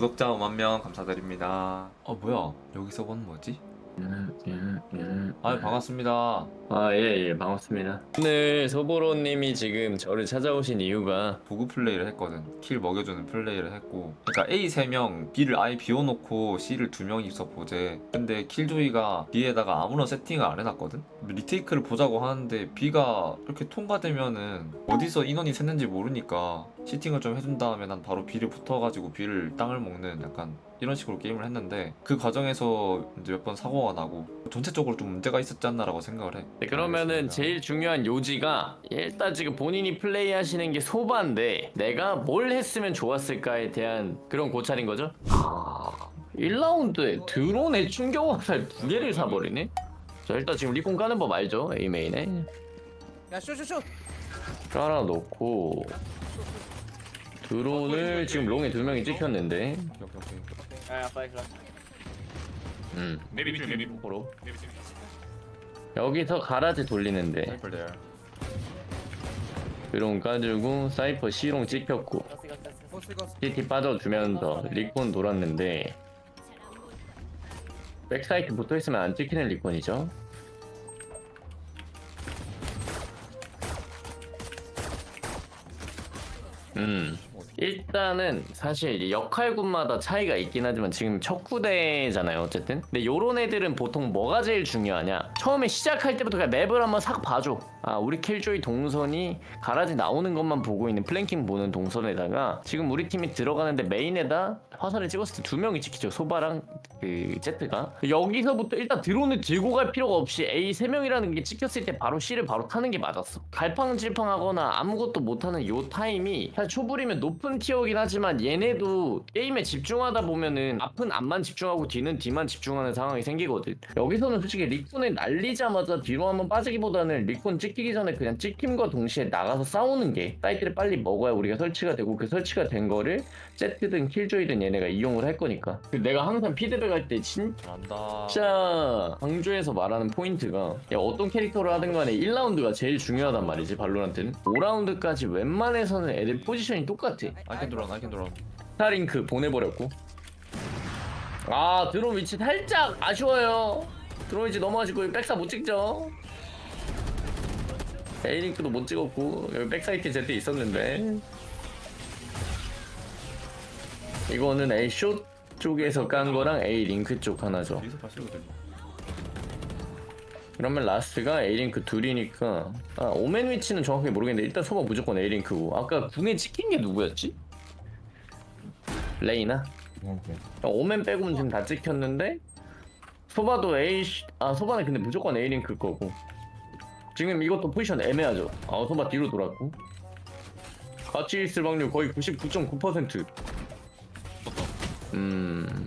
구독자 5만 명 감사드립니다. 어 뭐야 여기 서버는 뭐지? 아 반갑습니다. 아, 예, 예, 반갑습니다. 오늘 소보로님이 지금 저를 찾아오신 이유가 보급 플레이를 했거든. 킬 먹여주는 플레이를 했고. 그러니까 A 3명, B를 아예 비워놓고 C를 2명이서 보재. 근데 킬조이가 B에다가 아무런 세팅을 안 해놨거든. 리테이크를 보자고 하는데 B가 이렇게 통과되면은 어디서 인원이 샜는지 모르니까 시팅을 좀 해준 다음에 난 바로 B를 붙어가지고 B를 땅을 먹는 약간 이런 식으로 게임을 했는데 그 과정에서 이제 몇 번 사고가 나고 전체적으로 좀 문제가 있었지 않나라고 생각을 해. 네, 그러면은. 제일 중요한 요지가 일단 지금 본인이 플레이하시는 게 소바인데 내가 뭘 했으면 좋았을까에 대한 그런 고찰인 거죠? 아, 1라운드에 드론에 충격 화살 두 개를 사버리네? 자 일단 지금 리콘 까는 법 알죠? A메인에? 야 쇼쇼쇼. 깔아 놓고. 드론을 지금 롱에 두 명이 찍혔는데. 오케이, 오케이, 오케이. 야 빨리 그럼. 음. Maybe two, maybe. 포로. Maybe two. 여기서 가라지 돌리는데. There. 드론 까주고 사이퍼 C롱 찍혔고. CT 빠져주면서 리콘 돌았는데 백사이트 붙어 있으면 안 찍히는 리콘이죠. 음 일단은 사실 역할군마다 차이가 있긴 하지만 지금 척구대잖아요 어쨌든. 근데 요런 애들은 보통 뭐가 제일 중요하냐? 처음에 시작할 때부터 그냥 맵을 한번 싹 봐줘. 아 우리 킬조이 동선이 가라지 나오는 것만 보고 있는 플랭킹 보는 동선에다가 지금 우리 팀이 들어가는데 메인에다 화살을 찍었을 때 두 명이 찍히죠 소바랑 그 제트가. 여기서부터 일단 드론을 들고 갈 필요가 없이 A 세 명이라는 게 찍혔을 때 바로 C를 바로 타는 게 맞았어. 갈팡질팡하거나 아무것도 못하는 요 타임이 사실 초불이면 높은 티어긴 하지만 얘네도 게임에 집중하다 보면은 앞은 앞만 집중하고 뒤는 뒤만 집중하는 상황이 생기거든. 여기서는 솔직히 리콘에 날리자마자 뒤로 한번 빠지기보다는 리콘 찍히기 전에 그냥 찍힘과 동시에 나가서 싸우는 게 사이트를 빨리 먹어야 우리가 설치가 되고 그 설치가 된 거를 제트든 킬조이든 얘네가 이용을 할 거니까. 그 내가 항상 피드백 할때 진짜 잘한다. 진짜 강조해서 말하는 포인트가 야, 어떤 캐릭터를 하든 간에 1라운드가 제일 중요하단 말이지 발로란트는. 5라운드까지 웬만해서는 애들 포지션이 똑같아 아이캔 드론, 아이캔 드론. 스타링크 보내버렸고. 아 드론 위치 살짝 아쉬워요. 드론 위치 너무 아쉽고 백사 못 찍죠? A링크도 못 찍었고 여기 백사이트 제트 있었는데. 이거는 A 숏 쪽에서 깐 거랑 A 링크 쪽 하나죠. 여기서. 그러면 라스트가 A링크 둘이니까. 아 오멘 위치는 정확하게 모르겠는데 일단 소바 무조건 A링크고. 아까 궁에 찍힌 게 누구였지? 레이나? 아, 오멘 빼고는 지금 다 찍혔는데 소바도 A 시- 아 소바는 근데 무조건 A링크 거고. 지금 이것도 포지션 애매하죠. 아 소바 뒤로 돌았고. 같이 있을 확률 거의 99.9%음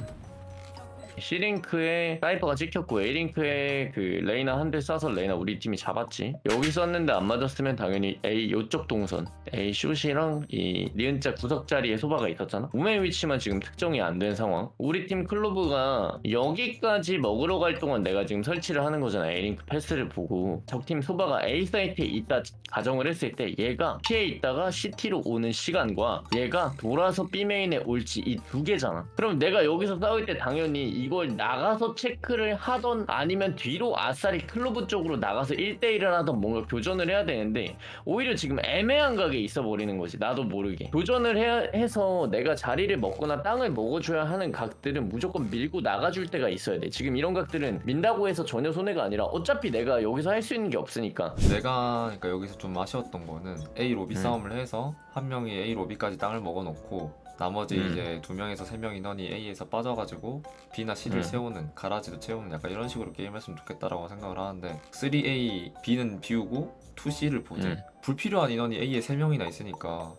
C링크에 사이퍼가 찍혔고 A링크에 그 레이나 한 대 쏴서 레이나 우리 팀이 잡았지. 여기 썼는데 안 맞았으면 당연히 A 요쪽 동선 A 슛이랑 이 니은자 구석 자리에 소바가 있었잖아. 우메 위치만 지금 특정이 안 된 상황. 우리 팀 클로브가 여기까지 먹으러 갈 동안 내가 지금 설치를 하는 거잖아. A링크 패스를 보고. 적팀 소바가 A 사이트에 있다 가정을 했을 때 얘가 P에 있다가 CT로 오는 시간과 얘가 돌아서 B 메인에 올지 이 두 개잖아. 그럼 내가 여기서 싸울 때 당연히 이걸 나가서 체크를 하던 아니면 뒤로 아싸리 클로브 쪽으로 나가서 1대1을 하던 뭔가 교전을 해야 되는데 오히려 지금 애매한 각에 있어 버리는 거지. 나도 모르게. 교전을 해야 해서 내가 자리를 먹거나 땅을 먹어줘야 하는 각들은 무조건 밀고 나가줄 때가 있어야 돼. 지금 이런 각들은 민다고 해서 전혀 손해가 아니라 어차피 내가 여기서 할 수 있는 게 없으니까. 내가 그러니까 여기서 좀 아쉬웠던 거는 A 로비 음. 싸움을 해서 한 명이 A 로비까지 땅을 먹어놓고 나머지 음. 이제 두 명에서 세 명 인원이 A에서 빠져가지고 B나 C를 음. 채우는 가라지도 채우는 약간 이런 식으로 게임했으면 좋겠다라고 생각을 하는데 3A B는 비우고 2C를 보지 음. 불필요한 인원이 A에 세 명이나 있으니까.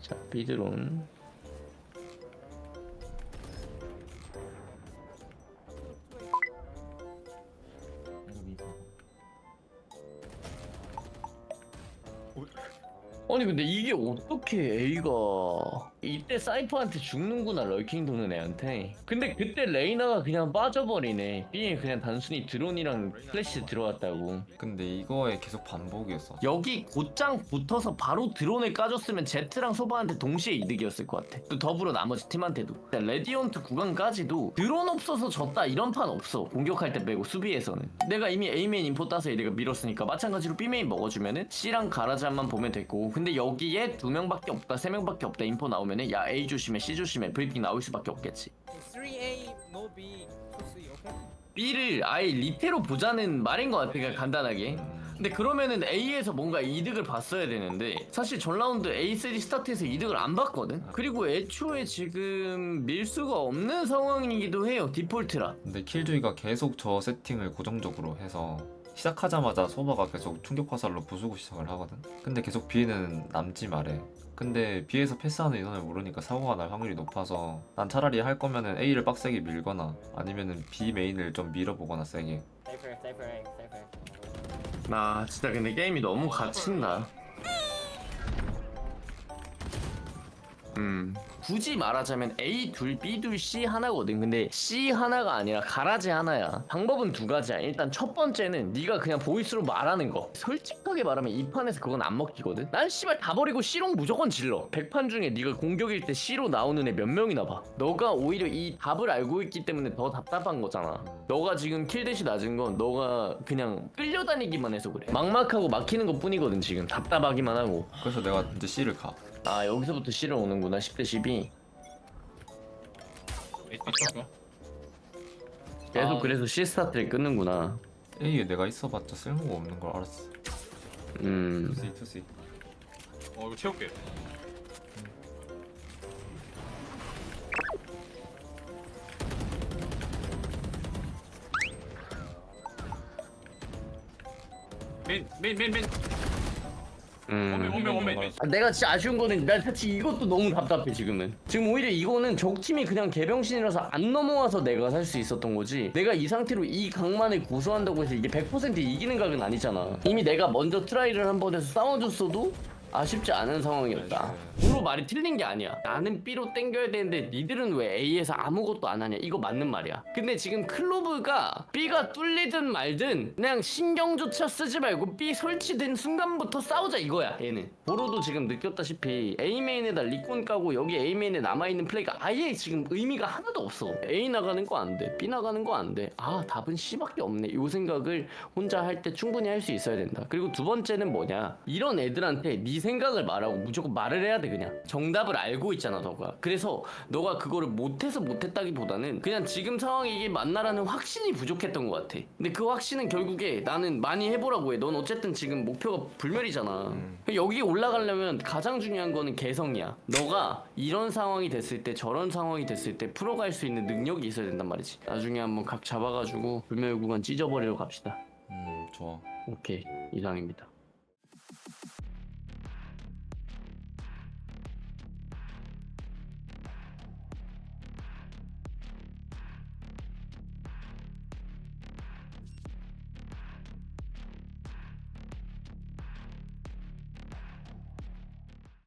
자, 비드론. 아니 근데 이게 어떻게 A가 이때 사이퍼한테 죽는구나 럴킹 도는 애한테. 근데 그때 레이나가 그냥 빠져버리네. B에 그냥 단순히 드론이랑 플래시 들어왔다고. 근데 이거에 계속 반복이었어. 여기 곧장 붙어서 바로 드론을 까줬으면 제트랑 소바한테 동시에 이득이었을 것 같아. 또 더불어 나머지 팀한테도. 레디온트 구간까지도 드론 없어서 졌다 이런 판 없어. 공격할 때 빼고 수비에서는. 내가 이미 A메인 인포 따서 얘네가 밀었으니까 마찬가지로 B메인 먹어주면은 C랑 가라지만 보면 됐고 근데 여기에 두 명밖에 없다 세 명밖에 없다 인포 나오면은 야 A 조심해 C 조심해 브리핑 나올 수밖에 없겠지. 3A no B 2C 오케이? B를 아예 리테로 보자는 말인 것 같아 그냥 간단하게. 근데 그러면은 A에서 뭔가 이득을 봤어야 되는데 사실 전 라운드 A3 스타트에서 이득을 안 봤거든? 그리고 애초에 지금 밀 수가 없는 상황이기도 해요 디폴트라. 근데 킬조이가 계속 저 세팅을 고정적으로 해서 시작하자마자 소바가 계속 충격 화살로 부수고 시작을 하거든. 근데 계속 B는 남지 말해. 근데 B에서 패스하는 인원을 모르니까 사고가 날 확률이 높아서 난 차라리 할 거면은 A를 빡세게 밀거나 아니면은 B 메인을 좀 밀어보거나 세게. 나 진짜 근데 게임이 너무 갇힌다 음 굳이 말하자면 A 둘, B 둘, C 하나거든. 근데 C 하나가 아니라 가라지 하나야. 방법은 두 가지야. 일단 첫 번째는 네가 그냥 보이스로 말하는 거. 솔직하게 말하면 이 판에서 그건 안 먹히거든. 난 씨발 다 버리고 C롱 무조건 질러. 100판 중에 네가 공격일 때 C로 나오는 애 몇 명이나 봐. 너가 오히려 이 답을 알고 있기 때문에 더 답답한 거잖아. 너가 지금 킬댓이 낮은 건 너가 그냥 끌려다니기만 해서 그래. 막막하고 막히는 것 뿐이거든 지금. 답답하기만 하고. 그래서 내가 이제 C를 가. 아 여기서부터 C를 오는구나. 10대 12 계속 아. 그래서 C 스타트를 끊는구나. A에 내가 있어봤자 쓸모가 없는 걸 알았어. 음. 2C, 2C. 어 이거 채울게. 메인 메인 음. 원명 원명 아, 내가 진짜 아쉬운 거는 나 사실 이것도 너무 답답해 지금은. 지금 오히려 이거는 적팀이 그냥 개병신이라서 안 넘어와서 내가 살 수 있었던 거지. 내가 이 상태로 이 각만을 고수한다고 해서 이게 100% 이기는 각은 아니잖아. 이미 내가 먼저 트라이를 한 번 해서 싸워줬어도 아쉽지 않은 상황이었다. 무로 말이 틀린 게 아니야. 나는 B로 땡겨야 되는데 니들은 왜 A에서 아무것도 안 하냐? 이거 맞는 말이야. 근데 지금 클로브가 B가 뚫리든 말든 그냥 신경조차 쓰지 말고 B 설치된 순간부터 싸우자 이거야 얘는. 보로도 지금 느꼈다시피 A메인에다 리콘 까고 여기 A메인에 남아 있는 플레이가 아예 지금 의미가 하나도 없어. A 나가는 거 안 돼. B 나가는 거 안 돼 아 답은 C밖에 없네. 요 생각을 혼자 할 때 충분히 할 수 있어야 된다. 그리고 두 번째는 뭐냐? 이런 애들한테 네 생각을 말하고 무조건 말을 해야 돼 그냥. 정답을 알고 있잖아 너가. 그래서 너가 그거를 못해서 못했다기보다는 그냥 지금 상황이 이게 맞나라는 확신이 부족했던 것 같아. 근데 그 확신은 결국에 나는 많이 해보라고 해넌 어쨌든 지금 목표가 불멸이잖아. 여기 올라가려면 가장 중요한 거는 개성이야. 너가 이런 상황이 됐을 때 저런 상황이 됐을 때 풀어갈 수 있는 능력이 있어야 된단 말이지. 나중에 한번 각 잡아가지고 불멸 구간 찢어버리러 갑시다. 음, 좋아. 오케이. 이상입니다